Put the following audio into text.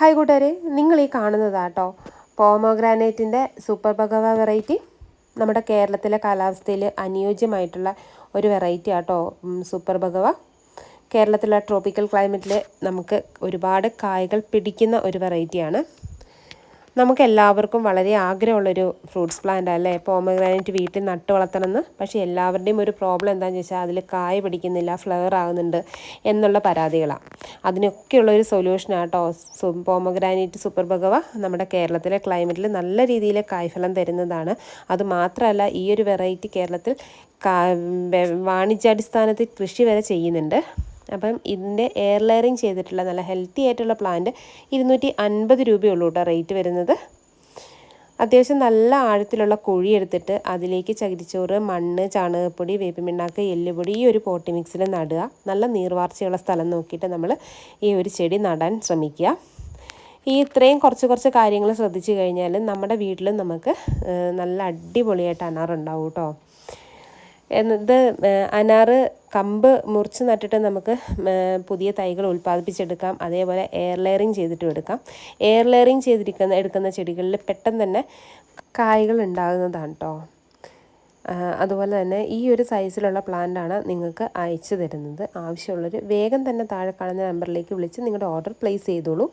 Hi കൂട്ടുകാരെ നിങ്ങൾ ഈ കാണുന്നതാട്ടോ പോമോഗ്രാനൈറ്റിന്റെ സൂപ്പർ ഭഗവ വെറൈറ്റി. നമ്മുടെ കേരളത്തിലെ കാലാവസ്ഥയിൽ അനുയോജ്യമായിട്ടുള്ള ഒരു വെറൈറ്റി ആട്ടോ സൂപ്പർ ഭഗവ കേരളത്തിലെ ട്രോപ്പിക്കൽ ക്ലൈമറ്റിൽ നമുക്ക് ഒരുപാട് കായകൾ പിടിക്കുന്ന ഒരു വെറൈറ്റിയാണ്. നമുക്ക് എല്ലാവർക്കും വളരെ ആഗ്രഹമുള്ളൊരു ഫ്രൂട്ട്സ് പ്ലാന്റ് അല്ലേ? പോമഗ്രാനൈറ്റ് വീട്ടിൽ നട്ട് വളർത്തണമെന്ന്. പക്ഷേ എല്ലാവരുടെയും ഒരു പ്രോബ്ലം എന്താണെന്ന് വെച്ചാൽ അതിൽ കായ പിടിക്കുന്നില്ല ഫ്ലവർ ആകുന്നുണ്ട് എന്നുള്ള പരാതികളാണ്. അതിനൊക്കെയുള്ള ഒരു സൊല്യൂഷനാട്ടോ പോമഗ്രാനൈറ്റ് സൂപ്പർ ഭഗവ നമ്മുടെ കേരളത്തിലെ ക്ലൈമറ്റിൽ നല്ല രീതിയിൽ കായ്ഫലം തരുന്നതാണ്. അത് മാത്രമല്ല ഈ ഒരു വെറൈറ്റി കേരളത്തിൽ വാണിജ്യാടിസ്ഥാനത്തിൽ കൃഷി വരെ ചെയ്യുന്നുണ്ട്. അപ്പം ഇതിന്റെ എയർ ലെയറിങ് ചെയ്തിട്ടുള്ള നല്ല ഹെൽത്തി ആയിട്ടുള്ള പ്ലാന്റ് ഇരുന്നൂറ്റി അൻപത് രൂപയുള്ളൂ കേട്ടോ റേറ്റ് വരുന്നത്. അത്യാവശ്യം നല്ല ആഴത്തിലുള്ള കുഴി എടുത്തിട്ട് അതിലേക്ക് ചകിരിച്ചോറ് മണ്ണ് ചാണകപ്പൊടി വേപ്പിമിണ്ണാക്ക് എല്ലുപൊടി ഈ ഒരു പോട്ടി മിക്സിൽ നടുക. നല്ല നീർവാർച്ചയുള്ള സ്ഥലം നോക്കിയിട്ട് നമ്മൾ ഈ ഒരു ചെടി നടാൻ ശ്രമിക്കുക. ഈ ഇത്രയും കുറച്ച് കുറച്ച് കാര്യങ്ങൾ ശ്രദ്ധിച്ചു കഴിഞ്ഞാൽ നമ്മുടെ വീട്ടിലും നമുക്ക് നല്ല അടിപൊളിയായിട്ട് അനാറുണ്ടാവും കേട്ടോ. എന്നത് അനാറ് കമ്പ് മുറിച്ച് നട്ടിട്ട് നമുക്ക് പുതിയ തൈകൾ ഉൽപ്പാദിപ്പിച്ചെടുക്കാം. അതേപോലെ എയർ ലെയറിങ് ചെയ്തിട്ടും എടുക്കാം. എയർ ലെയറിങ് ചെയ്തിരിക്കുന്ന എടുക്കുന്ന ചെടികളിൽ പെട്ടെന്ന് തന്നെ കായകൾ ഉണ്ടാകുന്നതാണ് കേട്ടോ അതുപോലെ തന്നെ ഈ ഒരു സൈസിലുള്ള പ്ലാന്റാണ് നിങ്ങൾക്ക് അയച്ചു തരുന്നത്. ആവശ്യമുള്ളൊരു വേഗം തന്നെ താഴെ കാണുന്ന നമ്പറിലേക്ക് വിളിച്ച് നിങ്ങളുടെ ഓർഡർ പ്ലേസ് ചെയ്തോളൂ.